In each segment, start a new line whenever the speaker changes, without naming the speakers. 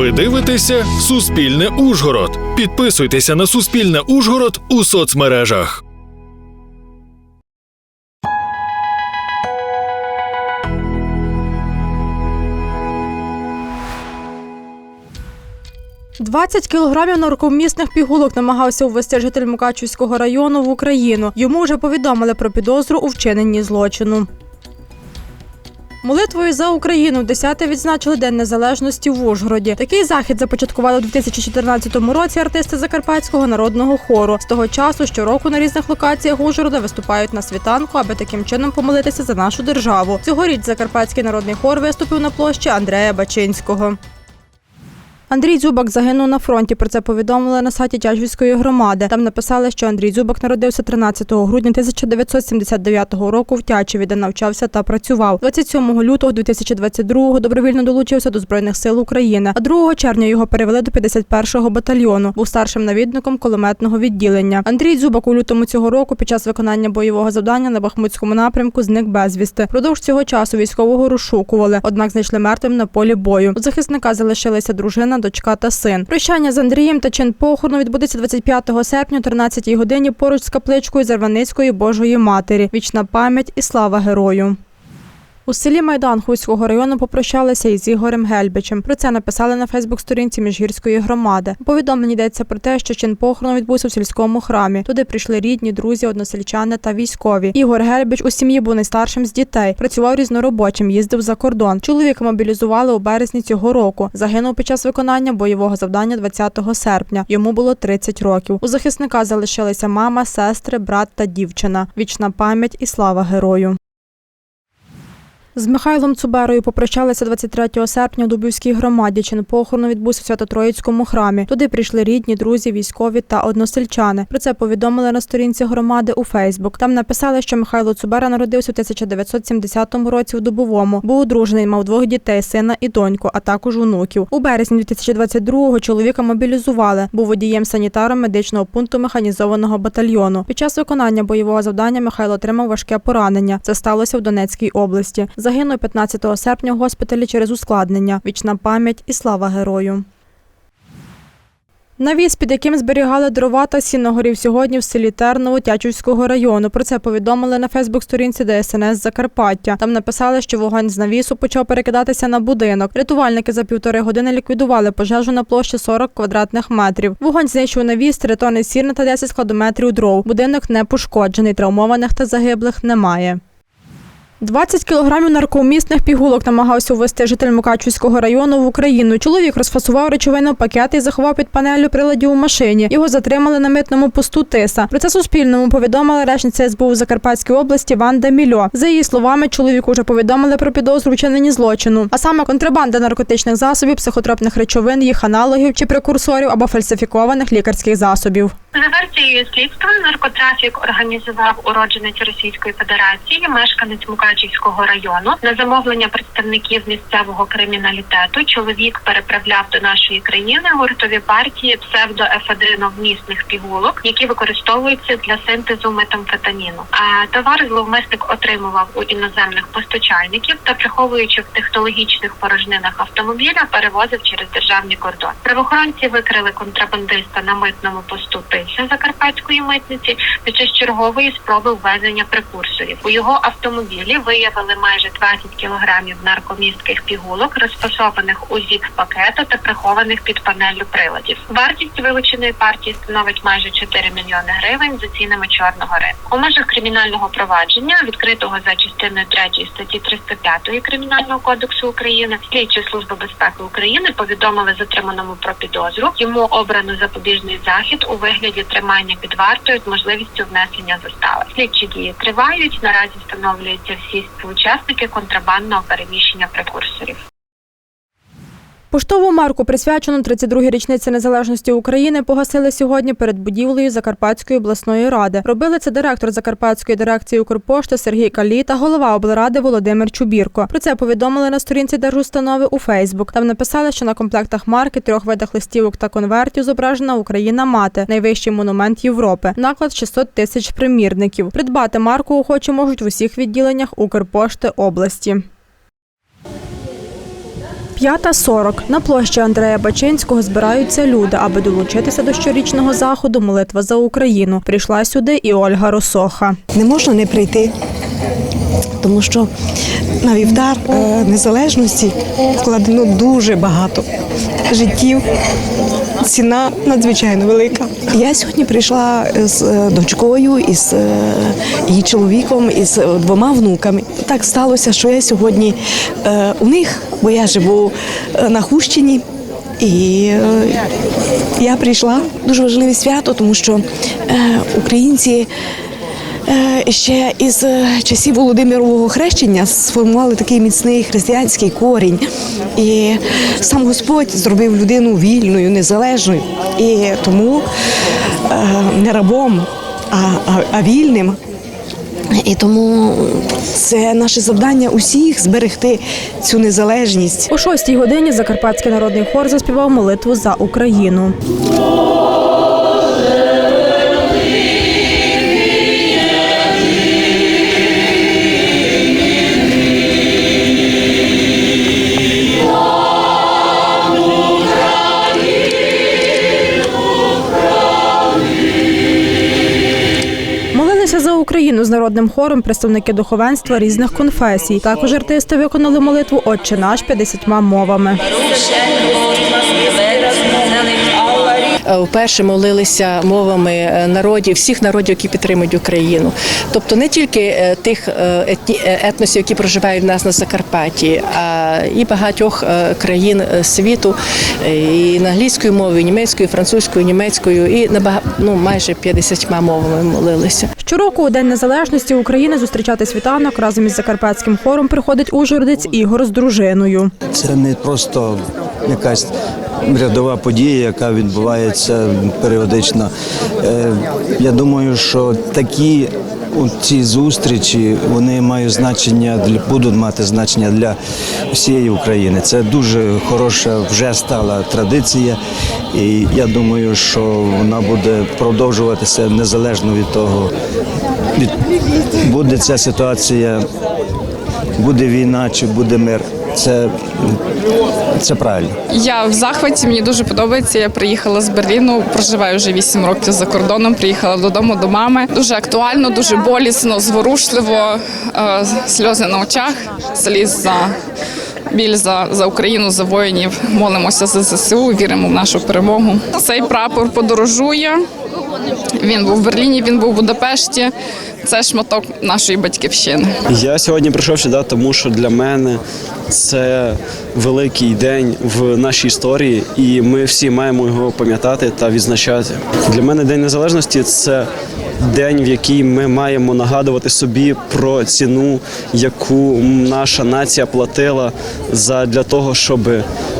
Ви дивитеся Суспільне Ужгород. Підписуйтеся на Суспільне Ужгород у соцмережах.
– 20 кілограмів наркомісних пігулок намагався увести житель Мукачівського району в Україну. Йому вже повідомили про підозру у вчиненні злочину. Молитвою за Україну в 10-те відзначили День Незалежності в Ужгороді. Такий захід започаткували у 2014 році артисти Закарпатського народного хору. З того часу щороку на різних локаціях Ужгорода виступають на світанку, аби таким чином помолитися за нашу державу. Цьогоріч Закарпатський народний хор виступив на площі Андрея Бачинського. Андрій Дзюбак загинув на фронті. Про це повідомили на сайті Тячівської громади. Там написали, що Андрій Дзюбак народився 13 грудня 1979 року в Тячеві, де навчався та працював. 27 лютого 2022 добровільно долучився до збройних сил України. А 2 червня його перевели до 51-го батальйону. Був старшим навідником кулеметного відділення. Андрій Дзюбак у лютому цього року під час виконання бойового завдання на Бахмутському напрямку зник безвісти. Продовж цього часу військового розшукували, однак знайшли мертвим на полі бою. У захисника залишилися дружина, дочка та син. Прощання з Андрієм та чин похорону відбудеться 25 серпня о 13 годині поруч з капличкою Зарваницької Божої Матері. Вічна пам'ять і слава герою. У селі Майдан Хуського району попрощалися із Ігорем Гельбичем. Про це написали на Фейсбук-сторінці Міжгірської громади. У повідомленні йдеться про те, що чин похорону відбувся в сільському храмі. Туди прийшли рідні, друзі, односельчани та військові. Ігор Гельбич у сім'ї був найстаршим з дітей. Працював різноробочим, їздив за кордон. Чоловіка мобілізували у березні цього року. Загинув під час виконання бойового завдання 20 серпня. Йому було 30 років. У захисника залишилися мама, сестри, брат та дівчина. Вічна пам'ять і слава герою. З Михайлом Цуберою попрощалися 23 серпня у Дубівській громаді. Чин похорону відбувся в Свято-Троїцькому храмі. Туди прийшли рідні, друзі, військові та односельчани. Про це повідомили на сторінці громади у Фейсбук. Там написали, що Михайло Цубера народився у 1970 році в Дубовому. Був одружений, мав двох дітей, сина і доньку, а також онуків. У березні 2022-го чоловіка мобілізували. Був водієм санітаром медичного пункту механізованого батальйону. Під час виконання бойового завдання Михайло отримав важке поранення. Це сталося в Донецькій області. Загинув 15 серпня в госпіталі через ускладнення. Вічна пам'ять і слава герою. Навіс, під яким зберігали дрова та сіно, горів сьогодні в селі Терново Тячівського району. Про це повідомили на Фейсбук-сторінці ДСНС Закарпаття. Там написали, що вогонь з навісу почав перекидатися на будинок. Рятувальники за півтори години ліквідували пожежу на площі 40 квадратних метрів. Вогонь знищив навіс, три тони сірна та 10 складометрів дров. Будинок не пошкоджений, травмованих та загиблих немає. 20 кілограмів наркомісних пігулок намагався увезти житель Мукачівського району в Україну. Чоловік розфасував речовину в пакети і заховав під панелю приладів у машині. Його затримали на митному посту Тиса. Про це Суспільному повідомила речниця СБУ в Закарпатській області Ванда Мільо. За її словами, чоловіку вже повідомили про підозру вчиненні злочину, а саме контрабанда наркотичних засобів, психотропних речовин, їх аналогів чи прекурсорів або фальсифікованих лікарських засобів.
За версією слідства, наркотрафік організував уродженець Російської Федерації, мешканець Мукачівського району. На замовлення представників місцевого криміналітету чоловік переправляв до нашої країни гуртові партії псевдоефедриновмісних пігулок, які використовуються для синтезу метамфетаміну. А товар зловмисник отримував у іноземних постачальників та приховуючи в технологічних порожнинах автомобіля, перевозив через державні кордони. Правоохоронці викрили контрабандиста на митному посту Тиса Закарпатської митниці під час чергової спроби ввезення прекурсорів. У його автомобілі виявили майже 20 кілограмів наркомістких пігулок, розфасованих у зіп пакету та прихованих під панеллю приладів. Вартість вилученої партії становить майже 4 мільйони гривень за цінами чорного ринку. У межах кримінального провадження, відкритого за частиною 3 статті 305 кримінального кодексу України, слідчі служби безпеки України повідомили затриманому про підозру. Йому обрано запобіжний захід у вигляді тримання під вартою з можливістю внесення застави. Слідчі дії тривають. Наразі встановлюються всі співучасники контрабандного переміщення прекурсорів.
Поштову марку, присвячену 32-й річниці незалежності України, погасили сьогодні перед будівлею Закарпатської обласної ради. Робили це директор Закарпатської дирекції Укрпошти Сергій Калі та голова облради Володимир Чубірко. Про це повідомили на сторінці держустанови у Фейсбук. Там написали, що на комплектах марки трьох видах листівок та конвертів зображена Україна мати, найвищий монумент Європи. Наклад 600 тисяч примірників. Придбати марку охочі можуть в усіх відділеннях Укрпошти області. 5.40 на площі Андрея Бачинського збираються люди, аби долучитися до щорічного заходу Молитва за Україну. Прийшла сюди і Ольга Росоха.
Не можна не прийти, тому що на вівтар е, незалежності вкладено дуже багато життів. Ціна надзвичайно велика. Я сьогодні прийшла з е, дочкою, із е, її чоловіком, із е, двома внуками. Так сталося, що я сьогодні е, у них, бо я живу е, на Хущині. І е, я прийшла дуже важливе свято, тому що е, українці е, ще із е, часів Володимирового хрещення сформували такий міцний християнський корінь. І сам Господь зробив людину вільною, незалежною. І тому е, не рабом, а, а, а вільним. І тому це наше завдання усіх зберегти цю незалежність.
О 6 годині Закарпатський народний хор заспівав молитву за Україну. Україну з народним хором представники духовенства різних конфесій. Також артисти виконали молитву Отче наш 50 мовами.
Е, Вперше молилися мовами е, народів, всіх народів, які підтримують Україну. Тобто не тільки е, тих етносів, які проживають в нас на Закарпатті, а і багатьох країн світу, і на англійською мовою, і німецькою, і французькою, і німецькою, і на бага- ну, майже 50 мовами молилися.
Щороку у День Незалежності України зустрічати світанок разом із закарпатським хором приходить ужгородець Ігор з дружиною.
Це не просто якась рядова подія, яка відбувається періодично. Е, Я думаю, що такі ці зустрічі вони мають значення для будуть мати значення для всієї України. Це дуже хороша вже стала традиція, і я думаю, що вона буде продовжуватися незалежно від того, від буде ця ситуація, буде війна чи буде мир. Це, це правильно.
Я в захваті, мені дуже подобається. Я приїхала з Берліну, проживаю вже 8 років за кордоном. Приїхала додому до мами. Дуже актуально, дуже болісно, зворушливо, е, сльози на очах, сліз за біль за, за Україну, за воїнів. Молимося за ЗСУ, віримо в нашу перемогу. Цей прапор подорожує. Він був в Берліні, він був в Будапешті. Це шматок нашої батьківщини.
Я сьогодні прийшов сюди, тому що для мене це великий день в нашій історії, і ми всі маємо його пам'ятати та відзначати. Для мене День Незалежності це день, в який ми маємо нагадувати собі про ціну, яку наша нація платила за для того, щоб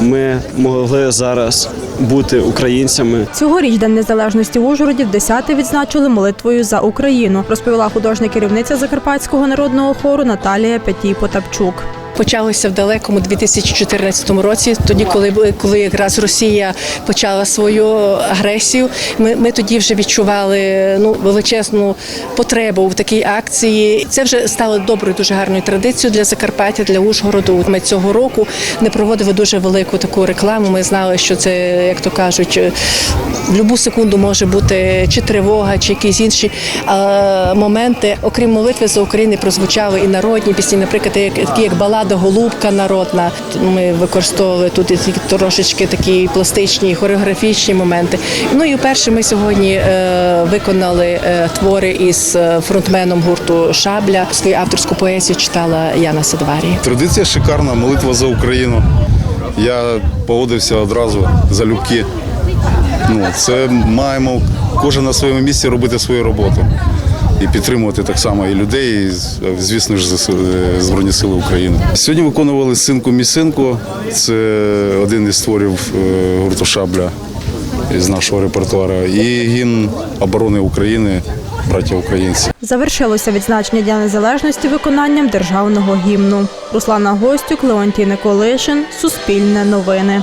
ми могли зараз бути українцями.
Цьогоріч День Незалежності в Ужгороді в 10 відзначили молитвою за Україну, розповіла художня керівниця Закарпатського народного хору Наталія Пятій Потапчук.
Почалося в далекому 2014 році, тоді, коли коли якраз Росія почала свою агресію. Ми, ми тоді вже відчували ну величезну потребу в такій акції. Це вже стало доброю, дуже гарною традицією для Закарпаття, для Ужгороду. Ми цього року не проводили дуже велику таку рекламу. Ми знали, що це, як то кажуть, в будь-яку секунду може бути чи тривога, чи якісь інші моменти. Окрім молитви за Україну, прозвучали і народні пісні, наприклад, такі як балада Голубка народна. Ми використовували тут і трошечки такі пластичні хореографічні моменти. Ну і вперше ми сьогодні е, виконали е, твори із е, фронтменом гурту Шабля. Свою авторську поезію читала Яна Садварі.
Традиція шикарна, молитва за Україну. Я погодився одразу за любки. Ну, це маємо кожен на своєму місці робити свою роботу і підтримувати так само і людей, і, звісно ж, е, Збройні Сили України. Сьогодні виконували синку місинку. Це один із творів е, гурту Шабля із нашого репертуару. І гімн оборони України, браття українці.
Завершилося відзначення Дня Незалежності виконанням державного гімну. Руслана Гостюк, Леонтій Николишин, Суспільне новини.